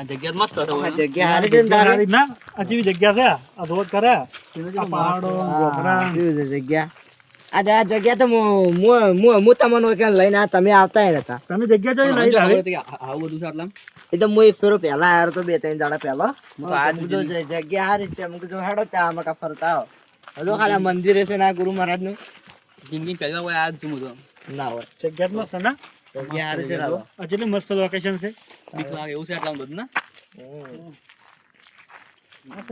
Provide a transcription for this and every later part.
આ જગ્યા મસ્ત હશે જગ્યા હારી છે તારે? ના આ જેવી જગ્યા છે આ. ધોધ કરે. આ પહાડો ગોબરા હા, કેવી છે જગ્યા? આ જ- જગ્યા તો મુ- મુ- મુ- હું તમને ક્યાં લઈને આ તમે આવતા ય નતા તમે જગ્યા જોઈ લઈ આવી ખબર હતી કે આ- આવું બધું છે આટલામાં. એ તો હું એક ફેરો પહેલા આવ્યો તો બે ત્રણ દાડા પહેલા. આજ જગ્યા હારી છે હેડો ત્યાં કાં ફરતા આવો. હજુ ખાલી મંદિર છે ના ગુરુ મહારાજનું જિંદગી પહેલી વાર આ જ ના હોય. જગ્યા મસ્ત ના? જગ્યા છે લાવો. આ કેટલી મસ્ત લોકેશન છે બીક લાગે એવું છે આટલામાં બધું ને?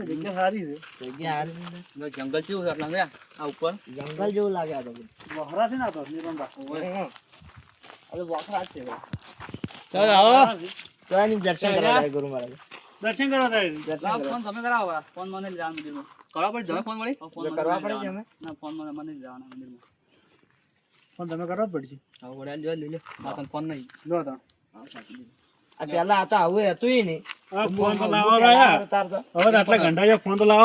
જગ્યા સારી છે જગ્યા હારી છે જંગલ કેવું છે આટલામાં રે? આ ઉપર જંગલ જેવું લાગે આ તો. છે ને આ તો છે. આવો દર્શન કરવા જાય ગુરુ મહારાજ દર્શન કરવા જાય લાવો, ફોન તમે કરાવો. ફોન મને લઈ મંદિરમાં. કરવા પડે તમે ફોન વળી? ફોન મને કરવા પડે છે ના, ફોન મને મને લઈ મંદિરમાં. પણ તમે કરવા જ પડશે. વળી આ લ્યો, લઈ. આ તને ફોન નહીં. લો તો. આ પેલા આ તો આવું હતું નહીં. ફોન તો લાવો. હવે આટલા ઘંટા ફોન તો લાવો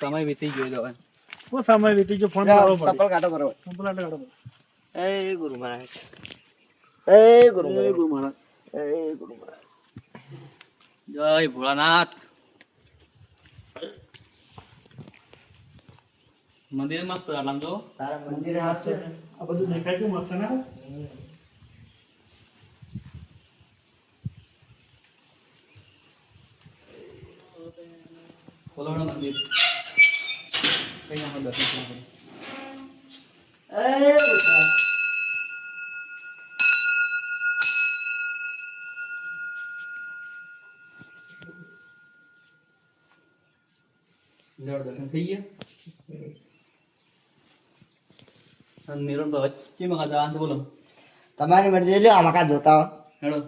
સમય વીતી ગયો હવે. શું સમય વીતી ગયો? ફોન જાઓ, લાવવો કાઢો બરોબર. ફોન કાઢો એ ગુરુ મહારાજ. એ ગુરુ એ ગુરુ મહારાજ. એ ગુરુ મહારાજ. જય ભોળાનાથ. મંદિર મસ્ત છે જો. તારા મંદિર હાથ છે. આ બધું દેખાય છે મસ્ત ને? ખોલો મંદિર. કઈ આપણે દર્શન કરવા પડે. એ ગુરુ મહારાજ. લેવડ દર્શન થઈ ગયા અને નિરંતર વચ્ચે માં આંત બોલો? તમારી મરજી લ્યો આમાં કા જોતા હો? હેડો.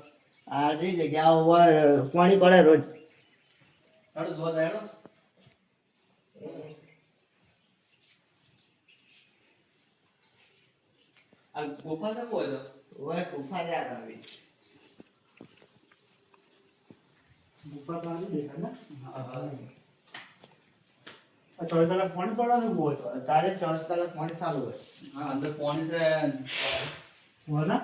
આ જે જગ્યા ઉપર પાણી પડે રોજ. હેડો જોતા હેડો. આ ગુફા તો ઓય ગુફા યાદ આવી ગુફા ને? ચોવીસ કલાક પાણી પડવાનું હોય તો તારે ચોવીસ કલાક પાણી ચાલુ હોય. હા અંદર પાણી છે હોય ના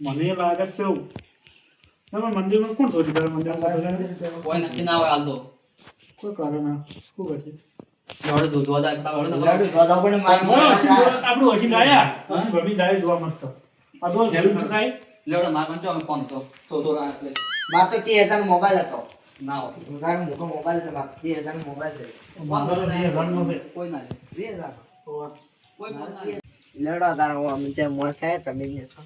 મને લાગે છે એવું. તમે મંદિરમાં કોણ ચોરી કરે? મંદિરમાં કોઈ નક્કી ના હોય હાલ તો. કોઈ કરે ના. શું કરશે મોબાઈલ હતો. ના મોટો મોબાઈલ છે માર તે હજાર મોબાઈલ છે. બે કોઈ ના બે હજાર. કોઈ ફોન ના લે લેડો તારો આમ જે મોજ થાય તમે છો.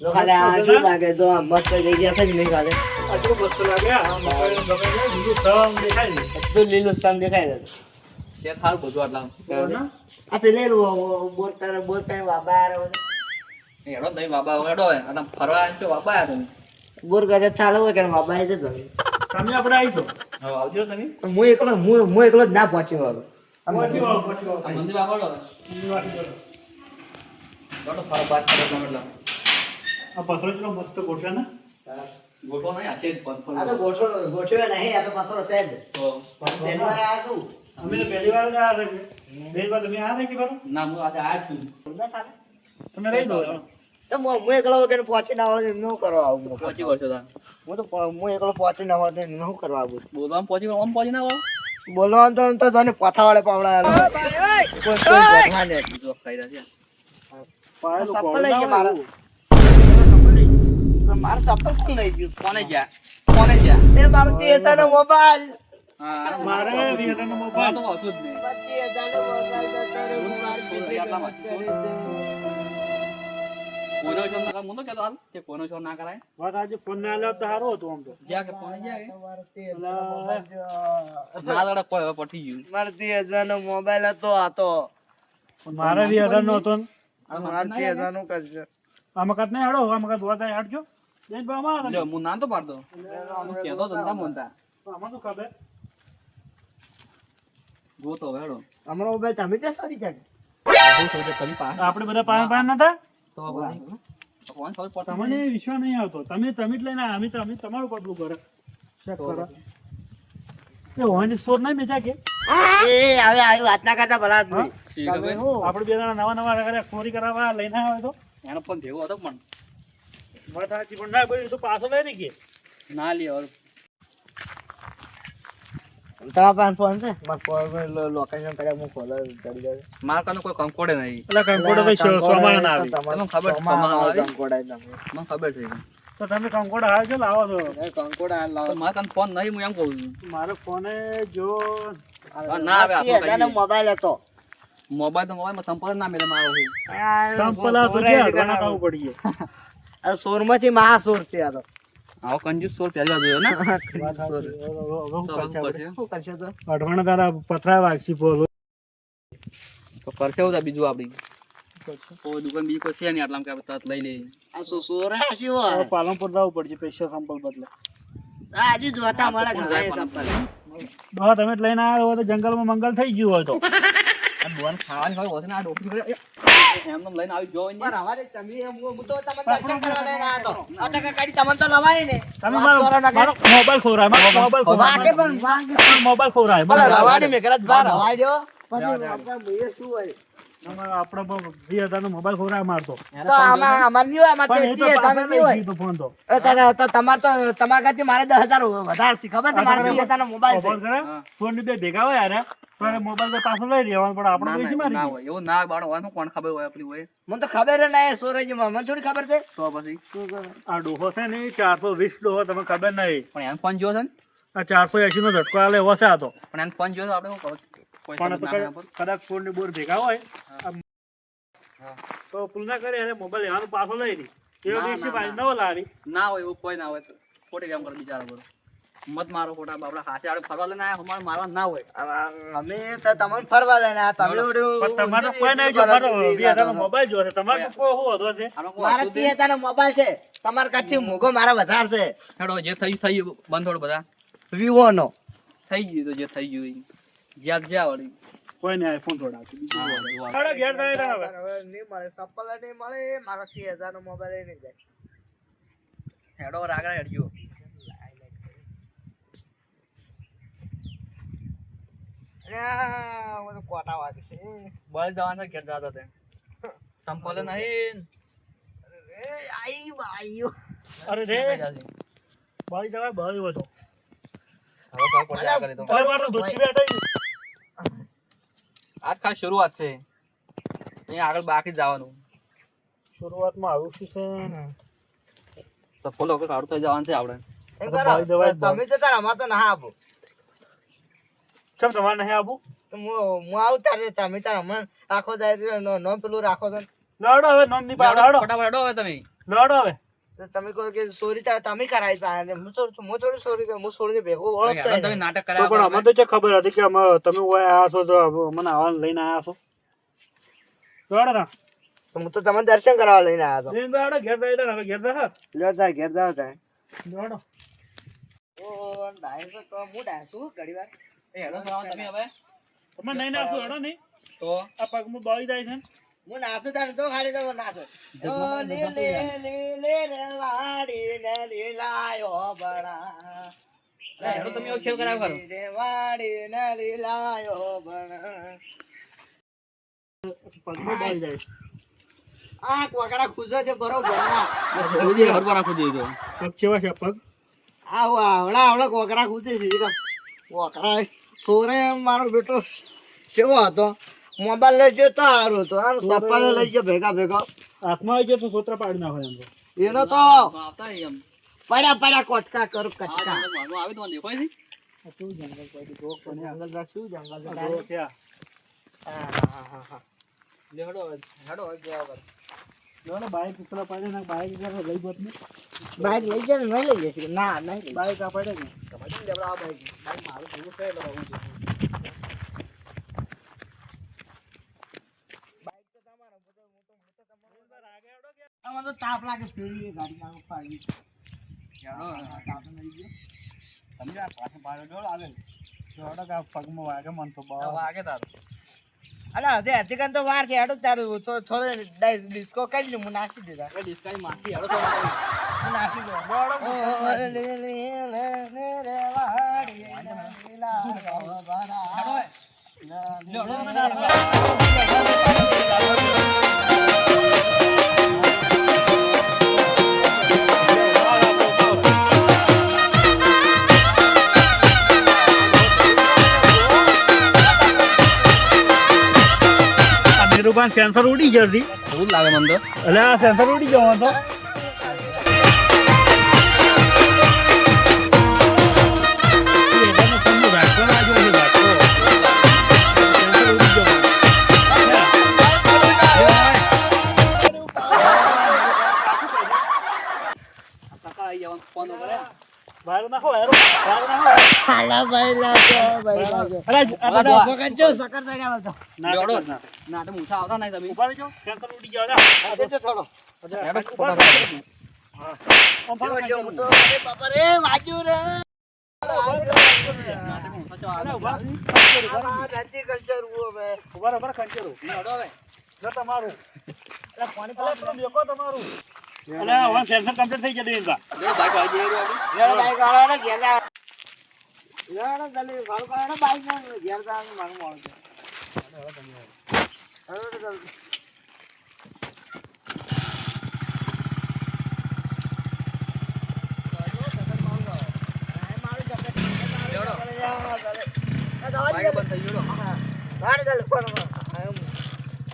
જો ખાલી આ શું લાગે? તો આ મસ્ત જગ્યા છે નહીં ખાલે. આટલું મસ્ત લાગે આ મકાઈ ગમે છે બીજું સમ દેખાય ને બધું લીલું સમ દેખાય છે. છે થાર બધું આટલા ના આ પેલે બોર તારે બાબા આરે હેડો તમે બાબા હેડો આટલા ફરવા આવ્યા બાબા આવ્યા બોર કરે ચાલુ હોય કે બાબા એ જતો તમે આપણે આવીશો હવે આવજો તમે. હું એકલો હું હું એકલો જ ના પહોંચી વાળો, પહોંચી વાળો. આ મંદિર આગળ બીજી વાત કરો. હેડો ફરવા બાદ કરો તમે એટલે આ પથરો ચલો મસ્ત ગોઠવે ને? ગોઠવો નહીં આ તો ગોઠવો ગોઠવે નહીં આ તો પથરો છે જ. પહેલી વાર આ શું અમે તો પહેલી વાર આ રહે પહેલી વાર તમે આ રહે કે બરો? ના હું આજે આયા છું. તમે રહી દો. તો હું હું એકલો વગર પહોંચી ના આવડે ન કરવા આવું. પહોંચી વળશો તા હું તો હું એકલો પહોંચી ના આવડે ન કરવા આવું. બોલવા પહોંચી આમ પહોંચી ના આવો બોલવાનું તો તો તને પથાવાળે પાવડા કોઈ કોઈ ખાઈ રહ્યા છે. તો ગયા ના મારું લઈ ગયું? કોને ગયા? કોને ગયા? એ મારું તે હજારનો મોબાઈલ. મારે વીસ હજારનો આ મોબાઈલ. તો કશું જ નહીં. મોબાઈલ ના ના ના હતું આમ. ના હતો મારે બી મારે નો હતો ને. આ મારો મંદિર તે ના કરશે આ મકાન નહીં હાડો આ મકાન ધોવા હાડજો. આમાં હું ના તો પાડતો. કેતો ધંધા મનતા આમાં શું ખબર? ગોતો હેડો. અમારો મોબાઈલ તમે તે સોરી જાય તમે આપણે બધા પાન પાસે નતા? તો પછી કોણ ખબર પડતી તમને વિશ્વાસ નહીં આવતો. તમે તમે જ લઈને અમે તો અમે તમારું પગલું કરે ચેક કરો. એ ઓની સ્ટોર નહીં મેચા કે? એ હવે આવી વાત ના કરતા ભલા તમે? આપણે બે જણા નવા નવા કરે ચોરી કરાવવા લઈને આવે તો? એનો પણ ભેગો હતો પણ. વાત સાચી પણ ના કોઈ તો પાછો લઈ રહી કે? ના લે તમારા પાસે ફોન છે? મારા ફોન લોકેશન કર્યા હું ફોલો કરી દઉં માર કાનો કોઈ કંકોડે નહીં. એટલે કંકોડો તો શ- સોમાન ના આવી. તમને ખબર સોમાન આવે? કંકોડા મને ખબર છે. તો તમે કંકોડો આવે છે લાવો છો? કંકોડા હાલ લાવો. મારા કાન ફોન નહીં હું એમ કહું છું. મારો ફોને જો ના આવે આપણે મોબાઈલ હતો. મોબાઈલ તો મોબાઈલમાં સંપર્ક ના મેળે મારો હું સંપલા સુધી અડવાના થવું સોર સોરમાંથી મહાસોર છે આ તો આવો કંજૂસ સોર પહેલી વાર જોયો ને અડવાણા તારા પથરા વાગશી બોલો. તો કરશે હું બીજું આપડી કોઈ દુકાન બીજી કોઈ છે નહીં આટલામાં કે તરત લઈ લઈએ આ સો સોર હે? શું હોય? પાલનપુર જવું પડશે પૈસા સંપલ બદલે. આજે જોતા મળે ઘરે સંપલ. હા તમે લઈને આવ્યો તો જંગલમાં મંગલ થઈ ગયું હોય તો. આ ખાવાની હોય હોતી ને આ ડોકરી હોય, એ એમ નેમ લઈને આવી જોવો ને. હવારે તમે હું તો તમને દર્શન કરવા લઈને આવ્યો હતો. આ તો તમને તો લવાય ને. તમે મારો મારો મોબાઈલ ખોરાય મારો મોબાઈલ વાગે ખોરાય પણ વાગે. મોબાઈલ ખોરાય મને રવાની મેં કદાચ બહાર હવાઈ દ્યો. પછી જા, જા. આપણે ભાઈએ શું હોય? તમારો મોબાઈલ મારતો તો તમાર તમારા કરતી મારે દસ હજાર વધારે ખબર છે મારે વીસ મોબાઈલ છે મોબાઈલ કરે ફોનની બે ભેગા હોય યાર તો એને મોબાઈલ તો પાછો લઈ લેવાનો પણ આપણે તો ના, મારી હોય એવું ના બાળો હોય કોણ ખબર હોય આપણી હોય? મને તો ખબર જ નહીં સોરજીમાં મને થોડી ખબર છે? તો પછી? આ ડોહો છે ને ચારસો વીસ ડોહો તમે ખબર નહીં. પણ એનો ફોન જોયો છે ને? આ ચારસો એસી નો ઝટકો આલે એવો છે આ તો. પણ એનો ફોન જોયો તો આપણે શું ખબર? પણ કદાચ-. ફોનની બોર ભેગા હોય. તો પુલ ના કરે એને મોબાઈલ લેવાનો પાછો લઈ લી. એવો ના, દિવસે ના, નવો લાવી. ના હોય એવું કોઈ ના હોય. ખોટી કામ કરે બિચારા બધું મત મારો ખોટા બાપડા હાથે આડે ફરવા લઈને આયા અમારે મારવા ના હોય. અમે તો તમને ફરવા લઈને આવ્યા. તમે પણ તમારે કોઈ નહીં જો મારો વીસ મોબાઈલ જો છે. તમારો કોઈ હો હતો છે. મારે હજારનો મોબાઈલ છે. તમાર કાચી મોઘો મારા વધાર છે હેડો જે થઈ થઈ બંધોડ બધા વિવો નો થઈ ગયું તો જે થઈ ગયું. જ્યાં જ્યાં વળી. કોઈ નહીં આઈફોન થોડા બીજું ઘેર. હવે. નહીં મળે ચપ્પલ નહીં મળે મારો ત્રીસ હજારનો મોબાઈલ નહીં જાય. હેડો રાગડા હેડજો. અને કોટા વાગે છે. બળ જવાના ઘેર જતા તે. સંપલ નહીં. એ આઈ આઈ અરે રે. હવે જવાય બાળી વધો ખબર પડશે આગળ તો અરે મારો દુઃખી બેઠો આજ ખાલી શરૂઆત છે. અહીંયા આગળ બાકી જવાનું. શરૂઆતમાં આવું શું છે? સફળ વખત સારું થઈ જવાનું છે આપણે. તમે જતા તાર તો ના આપો. કેમ તમારે નહીં આપું હું હું આવું તારે તમે તાર હમણાં આખો જાય નો નો પેલું રાખો તો. લડો હવે નોંધની પાડો લડો ફટાફટ લડો હવે તમે. લડો હવે. તમે કહો કે સોરી તા- તમે કરાવી તા અને હું ચોરી હું થોડી સોરી કે હું ચોરીને ભેગો ઓળખતો તમે નાટક કરાવો પણ અમને તો જે ખબર હતી કે અમે તમે ઓય આયા છો તો મને આવવાનું લઈને આયા છો. લડો તા તો હું તો તમને દર્શન કરવા લઈને આયા હતો લઈને લડો ઘેર દઈ હવે ઘેર દા લ્યો ઘેર દા તા લડો. ઓ ડાયસો તો હું ડાયસો ઘડી વાર હેડો જવાનું તમે હવે. તમે નહીં નાખો હડો નહીં. તો? આ પગમાં બાળી જાય છે હું નાચું તાર તો ખાલી તો નાચો ઓ લીલે લીલે રેવાડી ને લીલાયો બણા હેડો તમે એવો ખેલ કરાવ્યો ખરો. રેવાડી ને લીલાયો બણા પગમાં બાળી જાય. આ કોકડા ખુજો છે બરોબર ના ખુદી હરવા રાખો પગ છે પગ? આવો આવડા આવડા કોકરા ખૂજે છે. કોકરા સોરે મારો બેટો કેવો હતો? મોબાઈલ લઈ જતો તો સારું હતો. ચપ્પલ લઈ જાય ભેગા ભેગા. હાથમાં આવી જતો છોતરા પાડી નાખો એમ એનો તો પડ્યા પડ્યા કોટકા કર કટકા. આવે તો દેખાય છે શું જંગલ પડી જોક પણ જંગલ શું જંગલ. હા, હા, હા, હા. લે હેડો હવે, બાઈક પેલા પાડે ને બાઈક જરા લઈ બત ને બાઈક લઈ જાય ને નહીં લઈ જશે ના નહીં બાઈક આ પાડે ને તમારે કેમ લેવડાવો આ બાઈક? બાઈક મારું ભેગું છે એટલે બહુ છે. આમાં તો તાપ લાગે પીળી એ ગાડી નાખો પાડી હેડો હવે. તાપ લઈ ગયો તમે આ પાછળ પાછળ જોડો આગળ. લડો કે આ પગમાં વાગે મન તો બા વાગે તારું. અલા દે અધિકન તો વાર છે હેડો તારું તો થોડો ડિસ્કો કરી લે હું નાખી દીધા આપણે ડિસ્કાઈ માસી હેડો તો હું નાખી દો ઓ, લે, લે, લે, લે, રે, વાડીએ, લીલા ગોબરા. હેડો એ. આ સેન્સર ઉડી જતી એવું લાગે મને તો? એટલે આ સેન્સર ઉડી જવાનું તો. બહાર નાખો હેરો બહાર નાખો. હાલા ભાઈ લાગો, ભાઈ લાગો. અરે આ અલા, ઊભો સકર ચડ્યા બધા. નાટક લેવડો. ના. ના તો મૂછા આવતા નહીં તમે. ઊભા રહેજો. ઉડી આ દેજો થોડો. હેડો ફોટા હું. તો- અરે બાપા રે, રે. તમારું. પાણી તમારું. અરે હવે સેન્સર કમ્પ્લીટ થઈ જતું એમ જો બાઈક વાળી આપણે. લેવડો બાઈક વાળો ને ઘેર જા. લેવડો જલ્દી, વાળું કાઢો બાઈક ને ઘેર જવાનું મારું મોડું છે. ગયું.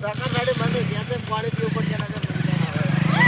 ગાડી બંધ થઈ ગયા છે, પાણી પીવું પડશે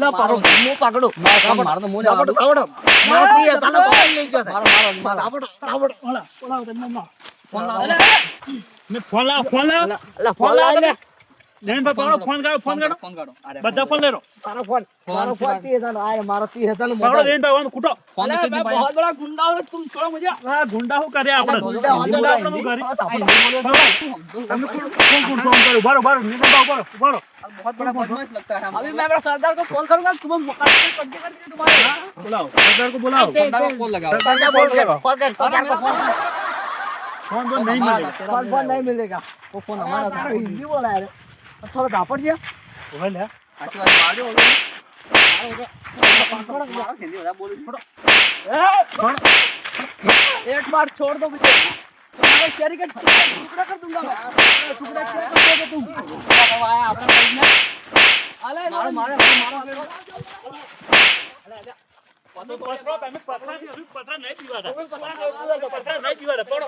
ના, પાડો. હું પકડું. મારો તો મોજ આવે. તાબડો, તાબડો. મારો પ્રિય, ચાલો, પકડી લઈ ગયો. મારો મારો મારો. તાબડો, તાબડો. ફોન લાવો. ફોન લાવ ફોન લાવ ફોન લાવ લે. જયંતભાઈ પકડો ફોન કાઢો ફોન કાઢો ફોન કાઢો. અરે, બધા ફોન લેરો તારો ફોન ફોન મારો ફોન ત્રીસ હજારનો. આ મારો ત્રીસ હજારનો પકડો મોબાઈલ. જયંતભાઈ વાળો કૂટો ફોન તો કેટલી ભાઈ? આ ગુંડા શું કરે આપણે ગુંડા વાંધો ગુંડા નહીં. આપણે શું કરે? આ તાબડો. તમે કોણ કોણ કોણ ફોન કર્યો બારો બારો નીકળો બારો બારો बहुत बड़ा बदमाश लगता है अभी मैं अगर सरदार को फोन करूंगा तुम्हें मुकाबले करके करके तुम्हारे બોલાવો સરદાર કો બોલાવો તે- सरदार को તે- फोन लगाओ सरदार बोल के- फोन कर, सरदार को फोन कर। ફોન બોલ નહીં हमारा મળે था, तेरा फोन फोन नहीं नहीं मिलेगा वो फोन हमारा हमारा था तारो हिंदी बोला है रे। थोड़ा दापड़ दिया ઓહે લે अच्छी बात मार दो मारो हिंदी वाला बोल छोड़ो एक बार छोड़ दो मुझे तुम्हारे शरीर का टुकड़ा कर दूंगा मैं टुकड़ा क्यों कर दोगे तुम आया आपने भाई ने अरे मारो मारो मारो પથરો તમે પથરા થી હજુ પથરા નહીં પીવાતા પથરા નહીં પીવાતા પડો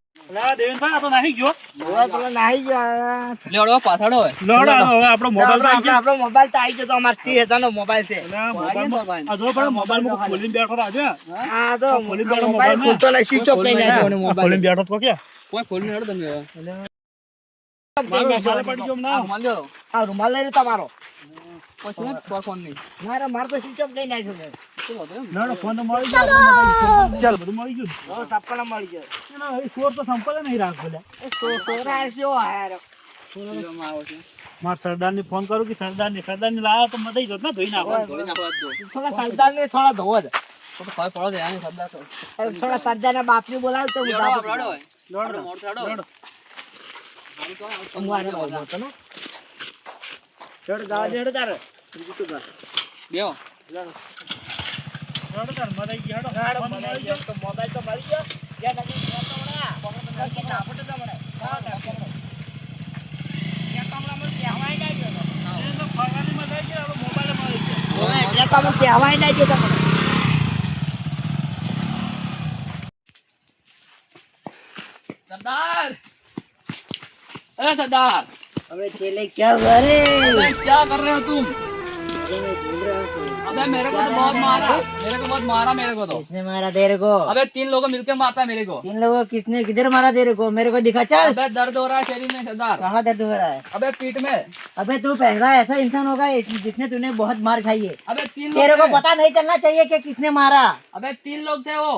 આ તો નાહી ગયો. હવે પેલો નાહી ગયા. લેવડો પાછળ હોય. લોડો હવે આપણો મોબાઈલ આપણો- આપણો મોબાઈલ તો આવી ગયો તો અમારે ત્રીસ હજારનો મોબાઈલ છે. મોબાઈલ. આ જો પણ મોબાઈલમાં ખોલીને બેઠો તો આજે. આ તો ખોલી દેવાનો મોબાઈલ મોબાઈલ ખુલતો નહીં, સ્વિચ ઓફ લઈને આવ્યો ને મોબાઈલ. ખોલીને બેઠો તો કે કોઈ ખોલીને હેડો તમે મારો મોબાઈલ પડી ગયો ના રૂમાલ લ્યો. આ રૂમાલ લઈ લો તમારો. મારે મારે તો સ્વિચ ઓફ લઈ એમ ના ના ફોન મળી ગયો. ચાલ! બધું મળી ગયું. સપના મળી ગયો. ના, એ ચોર તો સંપલ નહીં રાખો લે એ સો- સોરા હારે. માર સરદાર ને ફોન કરું કે સરદાર ને સરદાર ને લાવો તો મદઈ જોત ને ધોઈ નાખો. ધોઈ નાખો આજ જો. થોડા સરદારને થોડા ધોવો જ. તો તો ખબર પડે શબ્દ તો. થોડા બોલાવો તો હું લેવડો બાપ મોડ હેડો લોડો. હું હારે બોલતો હતો ને. હેડો જવા દે, હેડો તારે. બેહો. મોબાઈલ મળી ગયો યાર નકી ફોન તો મણા કહેવાય ના ગયો એ કહેવાય ના તમને સરદાર અરે સરદાર. હવે ચેલે ક્યાં ક્યાં કર રહ્યો તું अबे मेरे को तो बहुत मारा। मेरे को बहुत मारा मेरे को तो। किसने मारा तेरे को? अबे तीन लोग मिलकर मारता है मेरे को। तीन लोगों किसने किधर मारा तेरे को? मेरे को दिखा चल। अबे दर्द हो रहा है शरीर में सरदार। कहाँ दर्द हो रहा है? अबे पीठ में। अबे तू पहला ऐसा इंसान होगा जिसने तूने बहुत मार खाई है। अबे तीन तेरे को पता नहीं चलना चाहिए कि किसने मारा। अबे तीन लोग थे वो।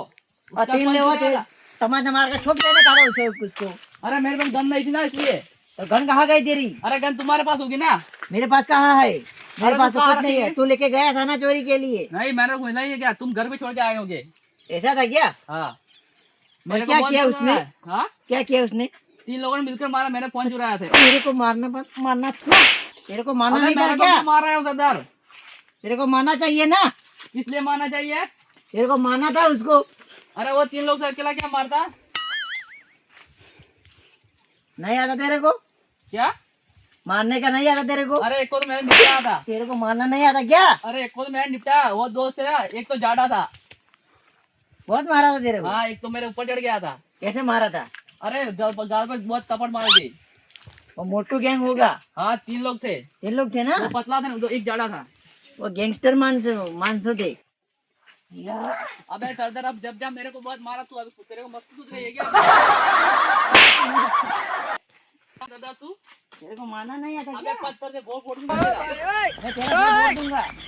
और तीन लोगों थे। तमाचा मार कर ठोक देने का था उसे उसको। अरे मेरे पास गन नहीं थी ना इसलिए। तो गन कहाँ गई तेरी? अरे गन तुम्हारे पास होगी ना। मेरे पास कहाँ है? मेरे पास तो तो कुछ नहीं है। तू लेके गया था ना चोरी के लिए। नहीं मैंने कुछ नहीं है क्या। तुम घर पे छोड़ के आए होगे। ऐसा था क्या? हाँ। क्या किया उसने? हाँ। क्या किया उसने? तीन लोगों ने मिलकर मारा मैंने फ़ोन चुराया थे। तेरे को मारना पड़- मारना तेरे को मारना नहीं था को क्या? मार रहे हो सरदार तेरे को मारना चाहिए ना? इसलिए मारना चाहिए? तेरे को मारना था उसको। अरे वो तीन लोग अकेला क्या मारता? नहीं आता तेरे को। क्या? मारने का नहीं आता तेरे को? अरे एक को तो मैंने निपटाया था। तेरे को मारना नहीं आता क्या? अरे एक को तो मैंने निपटाया वो दोस्त है ना एक तो जाड़ा था। बहुत मारा था तेरे को। हाँ एक तो मेरे ऊपर चढ़ गया था। कैसे मारा था? अरे गाल पर गाल पर बहुत तपड़ मारी थी। वो मोटू गैंग होगा। हाँ तीन लोग थे। ये लोग थे ना? वो पतला था ना एक जाड़ा था। वो गैंगस्टर मानसो मानसो थे। अबे सरदार अब जब जब मेरे को बहुत मारा तू अभी तेरे को मस्ती सूझ रही है क्या? सरदार तू? तेरे को मारना नहीं आता क्या? पत्थर से बहुत फोड़ दूँगा।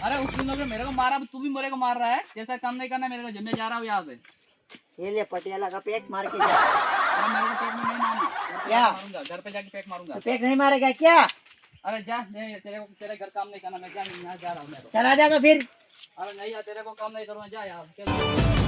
अरे उस लोग मेरे को मारा तू भी मेरे को मार रहा है। जैसा काम नहीं करना मेरे को जब मैं जा रहा हूँ यहाँ से। ये ले पटियाला का पेट मार के जा। मेरे को पेट में नहीं मारूँगा। क्या? मारूँगा घर पे जाके पेट मारूँगा। तो पेट नहीं मारेगा क्या? अरे जा नहीं तेरे को तेरे घर काम नहीं करना मैं जा जा रहा हूँ मैं तो चला जा तो फिर। अरे नहीं यार तेरे को काम नहीं करूँगा जा यार